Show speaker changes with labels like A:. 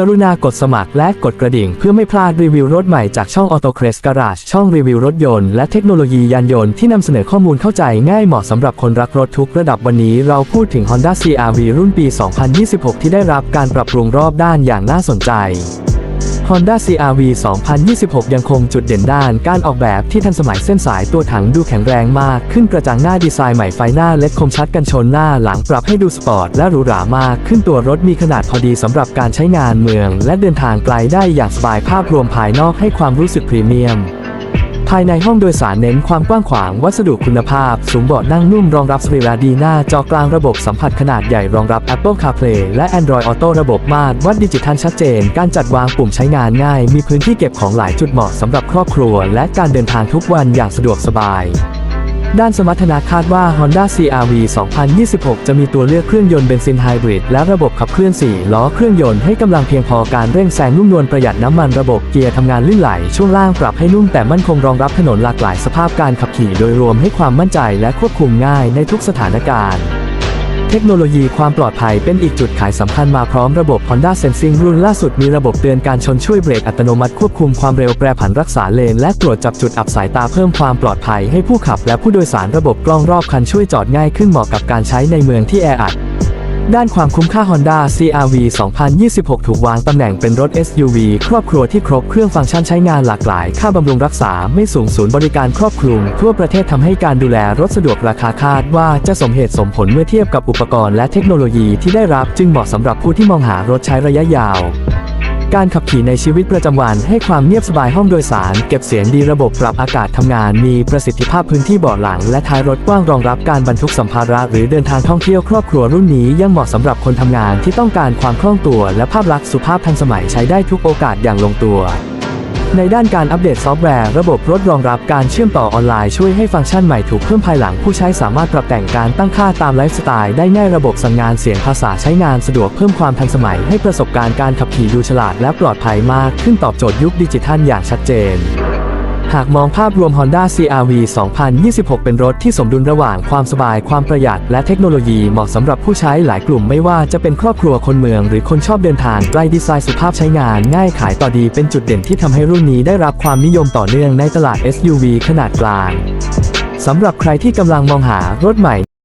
A: กรุณากดสมัครและกดกระดิ่งเพื่อไม่พลาดรีวิวรถใหม่จากช่อง Auto c r e s Garage ช่องรีวิวรถยนต์และเทคโนโลยียานยนต์ที่นำเสนอข้อมูลเข้าใจง่ายเหมาะสำหรับคนรักรถทุกระดับวันนี้เราพูดถึง Honda CR-V รุ่นปี 2026 ที่ได้รับการปรับปรุงรอบด้านอย่างน่าสนใจ Honda CR-V 2026 ยังคงจุดเด่นด้านการออกแบบที่ทันสมัยเส้นสายตัวถังดูแข็งแรงมาก ขึ้นกระจังหน้าดีไซน์ใหม่ไฟหน้าเล็ดคมชัดกันชนหน้าหลังปรับให้ดูสปอร์ตและหรูหรามาก ขึ้นตัวรถมีขนาดพอดีสำหรับการใช้งานเมือง และเดินทางไกลได้อย่างสบายภาพรวมภายนอกให้ความรู้สึกพรีเมียม ภายในห้องโดยสารเน้นความกว้างขวาง วัสดุคุณภาพ สูงเบาะนั่งนุ่มรองรับสรีระดีหน้าจอกลางระบบสัมผัสขนาดใหญ่รองรับ Apple CarPlay และ Android Auto ระบบมาตรวัดดิจิทัลชัดเจน การจัดวางปุ่มใช้งานง่าย มีพื้นที่เก็บของหลายจุดเหมาะสำหรับครอบครัว และการเดินทางทุกวันอย่างสะดวกสบาย ด้านสมรรถนะคาดว่า Honda CR-V 2026 จะมีตัวเลือกเครื่องยนต์เบนซินไฮบริดและระบบขับเคลื่อน 4 ล้อเครื่องยนต์ให้กำลังเพียงพอการเร่งแซงนุ่มนวลประหยัดน้ำมันระบบเกียร์ทำงานลื่นไหล ช่วงล่างปรับให้นุ่มแต่มั่นคงรองรับถนนหลากหลายสภาพการขับขี่โดยรวมให้ความมั่นใจและควบคุมง่ายในทุกสถานการณ์ เทคโนโลยีความปลอดภัยเป็นอีกจุดขายสำคัญมาพร้อมระบบ Honda Sensing รุ่นล่าสุดมีระบบเตือนการชนช่วยเบรกอัตโนมัติควบคุมความเร็วแปรผันรักษาเลน และตรวจจับจุดอับสายตาเพิ่มความปลอดภัยให้ผู้ขับ และผู้โดยสารระบบกล้องรอบคันช่วยจอดง่ายขึ้นเหมาะกับการใช้ในเมืองที่แออัด ด้านความคุ้มค่า Honda CR-V 2026 ถูกวางตำแหน่งเป็นรถ SUV ครอบครัวที่ครบเครื่องฟังก์ชันใช้งานหลากหลาย ค่าบำรุงรักษาไม่สูงศูนย์บริการครอบคลุม ทั่วประเทศทำให้การดูแลรถสะดวกราคาคาดว่าจะสมเหตุสมผลเมื่อเทียบกับอุปกรณ์และเทคโนโลยีที่ได้รับจึงเหมาะสำหรับผู้ที่มองหารถใช้ระยะยาว การขับขี่ในชีวิตประจำวันให้ความเงียบสบายห้องโดยสาร เก็บเสียงดีระบบปรับอากาศทำงาน มีประสิทธิภาพพื้นที่เบาะหลัง และท้ายรถกว้างรองรับการบรรทุกสัมภาระ หรือเดินทางท่องเที่ยวครอบครัวรุ่นนี้ยังเหมาะสำหรับคนทำงานที่ต้องการความคล่องตัว และภาพลักษณ์สุภาพทันสมัยใช้ได้ทุกโอกาสอย่างลงตัว ในด้านการอัปเดตซอฟต์แวร์ระบบรถรองรับการเชื่อมต่อออนไลน์ช่วยให้ฟังก์ชันใหม่ถูกเพิ่มภายหลังผู้ใช้สามารถปรับแต่งการตั้งค่าตามไลฟ์สไตล์ได้ง่ายระบบสั่งงานเสียงภาษาใช้งานสะดวกเพิ่มความทันสมัยให้ประสบการณ์การขับขี่ดูฉลาดและปลอดภัยมากขึ้นตอบโจทย์ยุคดิจิทัลอย่างชัดเจน หากมองภาพรวม Honda CR-V 2026 เป็นรถที่สมดุลระหว่างความสบายความประหยัดและเทคโนโลยีเหมาะสำหรับผู้ใช้หลายกลุ่มไม่ว่าจะเป็นครอบครัวคนเมืองหรือคนชอบเดินทางไกลดีไซน์สุภาพใช้งานง่ายขายต่อดีเป็นจุดเด่นที่ทำให้รุ่นนี้ได้รับความนิยมต่อเนื่องในตลาด SUV ขนาดกลางสำหรับใครที่กำลังมองหารถใหม่